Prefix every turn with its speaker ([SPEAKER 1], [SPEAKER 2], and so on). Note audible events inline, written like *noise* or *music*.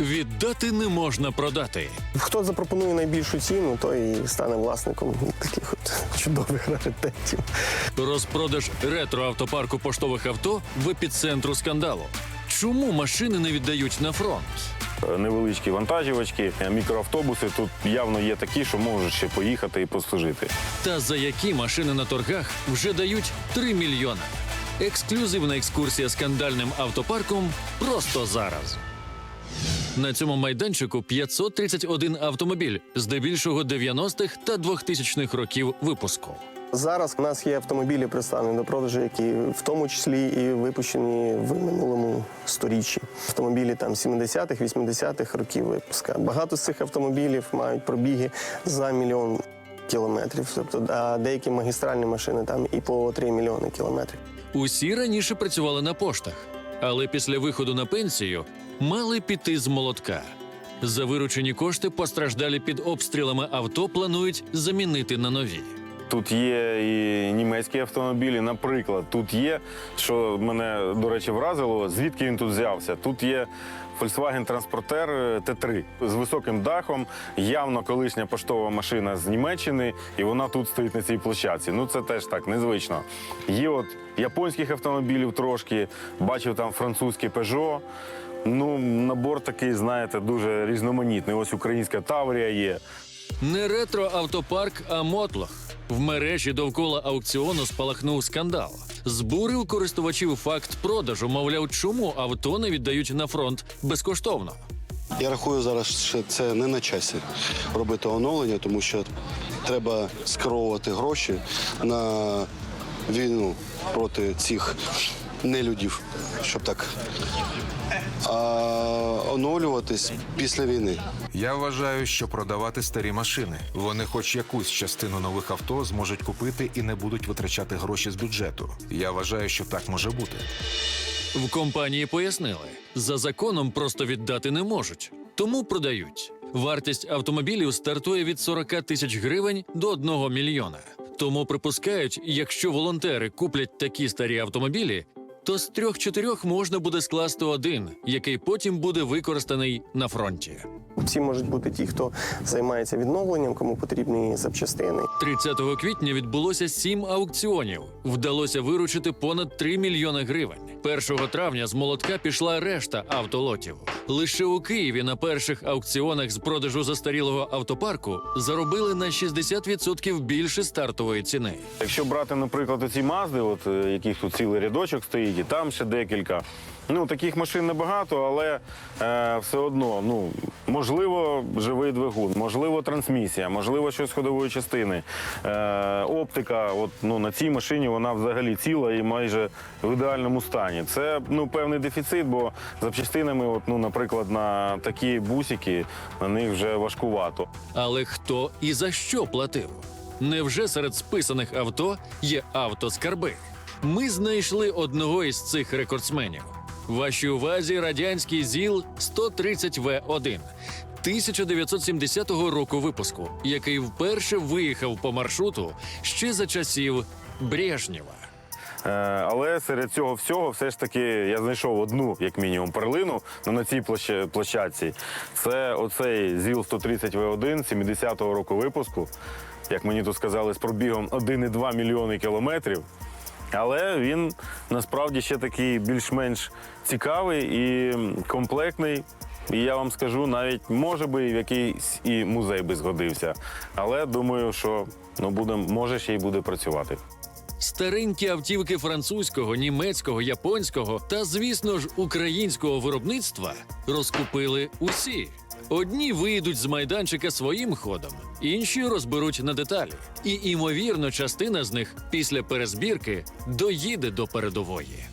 [SPEAKER 1] Віддати не можна продати.
[SPEAKER 2] Хто запропонує найбільшу ціну, той і стане власником таких от *laughs* чудових раритетів.
[SPEAKER 1] Розпродаж ретро-автопарку поштових авто в епіцентру скандалу. Чому машини не віддають на фронт?
[SPEAKER 3] невеличкі вантажівочки, мікроавтобуси. Тут явно є такі, що можуть ще поїхати і послужити.
[SPEAKER 1] Та за які машини на торгах вже дають 3 мільйони. Ексклюзивна екскурсія скандальним автопарком просто зараз. На цьому майданчику 531 автомобіль, здебільшого 90-х та 2000-х років випуску.
[SPEAKER 2] Зараз у нас є автомобілі представлені до продажу, які в тому числі і випущені в минулому сторіччі. Автомобілі там 70-х, 80-х років випуска. Багато з цих автомобілів мають пробіги за мільйон кілометрів. Тобто, а деякі магістральні машини там і по 3 мільйони кілометрів.
[SPEAKER 1] Усі раніше працювали на поштах, але після виходу на пенсію мали піти з молотка. За виручені кошти постраждалі під обстрілами авто планують замінити на нові.
[SPEAKER 3] Тут є і німецькі автомобілі. Наприклад, тут є, що мене, до речі, вразило, звідки він тут взявся. Тут є Volkswagen Transporter Т3 з високим дахом, явно колишня поштова машина з Німеччини, і вона тут стоїть на цій площадці. Ну це теж так незвично. Є от японських автомобілів трошки, бачив там французький Peugeot. Ну, набор такий, знаєте, дуже різноманітний. Ось українська Таврія є.
[SPEAKER 1] Не ретро-автопарк, а мотлох. В мережі довкола аукціону спалахнув скандал. Збурив користувачів факт продажу, мовляв, чому авто не віддають на фронт безкоштовно.
[SPEAKER 4] Я рахую зараз, що це не на часі робити оновлення, тому що треба скеровувати гроші на війну проти цих нелюдів, щоб так. А оновлюватись після війни.
[SPEAKER 5] Я вважаю, що продавати старі машини. Вони хоч якусь частину нових авто зможуть купити і не будуть витрачати гроші з бюджету. Я вважаю, що так може бути.
[SPEAKER 1] В компанії пояснили, за законом просто віддати не можуть, тому продають. Вартість автомобілів стартує від 40 тисяч гривень до 1 мільйона. Тому припускають, якщо волонтери куплять такі старі автомобілі, то з трьох-чотирьох можна буде скласти один, який потім буде використаний на фронті.
[SPEAKER 2] Всі можуть бути ті, хто займається відновленням, кому потрібні запчастини.
[SPEAKER 1] 30 квітня відбулося сім аукціонів. Вдалося виручити понад 3 мільйони гривень. 1 травня з молотка пішла решта автолотів. Лише у Києві на перших аукціонах з продажу застарілого автопарку заробили на 60% більше стартової ціни.
[SPEAKER 3] Якщо брати, наприклад, оці мазди, от е, яких тут цілий рядочок стоїть, і там ще декілька. Ну таких машин небагато, але е, все одно, ну можливо, живий двигун, можливо, трансмісія, можливо, щось ходової частини. Е, оптика, от ну на цій машині вона взагалі ціла і майже в ідеальному стані. Це ну певний дефіцит, бо запчастинами, от ну, наприклад, на такі бусики на них вже важкувато.
[SPEAKER 1] Але хто і за що платив? Невже серед списаних авто є автоскарби? Ми знайшли одного із цих рекордсменів. Вашій увазі радянський ЗІЛ 130В1 1970 року випуску, який вперше виїхав по маршруту ще за часів Брежнєва.
[SPEAKER 3] Е, Але серед цього всього, все ж таки, я знайшов одну, як мінімум, перлину ну, на цій площа- площадці. Це оцей ЗІЛ 130 В1 70-го року випуску. Як мені тут сказали, з пробігом 1,2 мільйони кілометрів. Але він насправді ще такий більш-менш цікавий і комплектний. І я вам скажу, навіть може би в якийсь і музей би згодився. Але думаю, що ну буде, може ще й буде працювати.
[SPEAKER 1] Старенькі автівки французького, німецького, японського та, звісно ж, українського виробництва розкупили усі. Одні вийдуть з майданчика своїм ходом, інші розберуть на деталі. І, імовірно, частина з них після перезбірки доїде до передової.